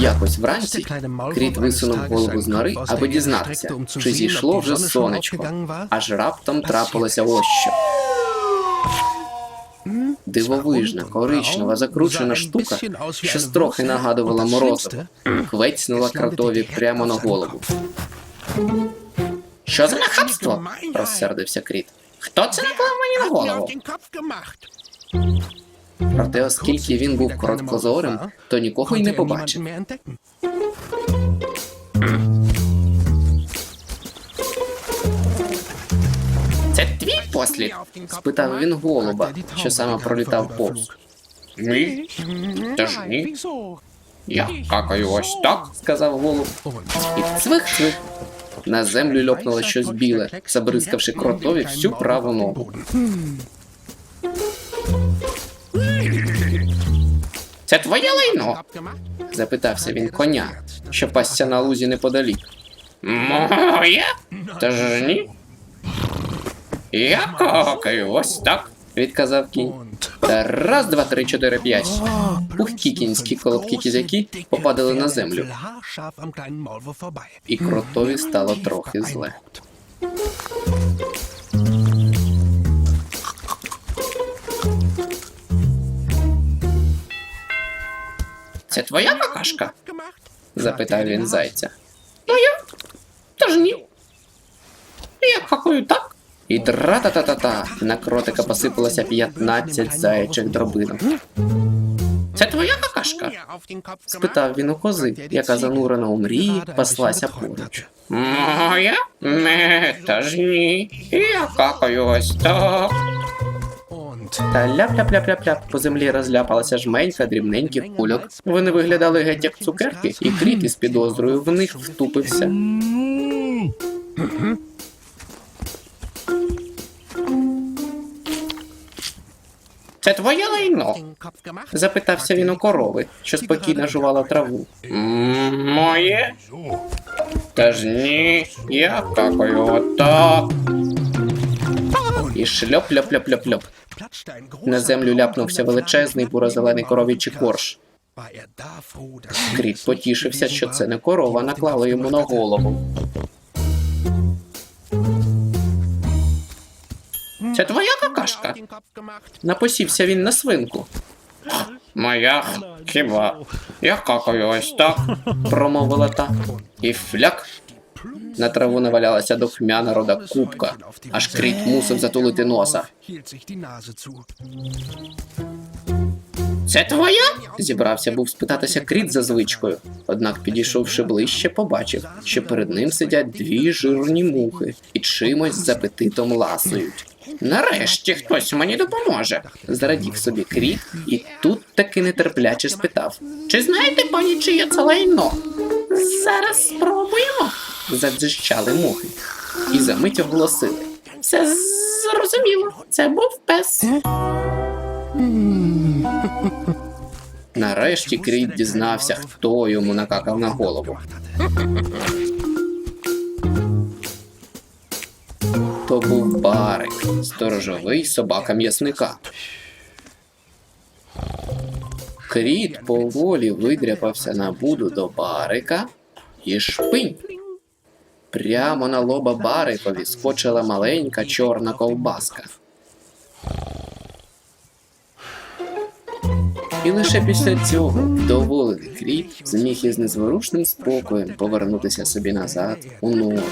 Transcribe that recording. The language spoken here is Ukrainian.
Якось вранці Кріт висунув голову з нори, аби дізнатися, чи зійшло вже сонечко. Аж раптом трапилося ось що. Дивовижна, коричнева, закручена штука, що трохи нагадувала морозиво, квецнула кротові прямо на голову. Що за нахабство? розсердився Кріт. Хто це наклав мені на голову? Проте, оскільки він був короткозорим, то нікого й не побачив. Це твій послід? спитав він голуба, що саме пролітав повз. Ні, Та ж ні. Я какаю ось так, сказав голуб. І цвих-цвих. На землю льопнуло щось біле, забризкавши кротові всю праву ногу. Це твоє лайно? запитався він коня, що пасся на лузі неподалік. Моє? Та ж ні. Я какаю ось так, відказав кінь. Та раз, два, три, чотири, п'ять. Пухкі кінські колобкі кізяки попадали на землю, і кротові стало трохи зле. Це твоя какашка? запитав він зайця. Ну я? Та ні. Я какаю так. І тра-та-та-та-та. На кротика посипалося 15 зайчих дробинок. Це твоя какашка? спитав він у кози, яка занурена у мрії, паслася поруч. Моя? Не, та ж ні. Я какаю ось так. Та ляп-ляп-ляп-ляп-ляп по землі розляпалася жменька дрібненьких кульок. Вони виглядали геть як цукерки, і кріт із підозрою в них втупився. Це твоє лайно? запитався він у корови, що спокійно жувала траву. «М, Моє? Та ж ні, я какаю отак. І шльоп На землю ляпнувся величезний буро-зелений коров'ячий корж. Кріт потішився, що це не корова наклала йому на голову. Це твоя какашка? Напосівся він на свинку. Моя хіба? Я какаю ось так, промовила та. І фляк. На траву навалялася дохмяна рода кубка, аж кріт мусив затулити носа. Це твоя? Зібрався був спитатися кріт за звичкою. Однак, підійшовши ближче, побачив, що перед ним сидять дві жирні мухи і чимось з апетитом ласують. Нарешті хтось мені допоможе. Зрадів собі кріт і тут таки нетерпляче спитав: Чи знаєте, пані, чиє це лайно? Зараз спробуємо. Задзищали мухи і за мить оголосили. Все зрозуміло, це був пес. Нарешті Кріт дізнався, хто йому накакав на голову. То був Барик, сторожовий собака м'ясника. Кріт поволі видряпався на буду до Барика і шпинь. Прямо на лоба Барикові скочила маленька чорна ковбаска. І лише після цього доволений кріт зміг із незворушним спокоєм повернутися собі назад у нору.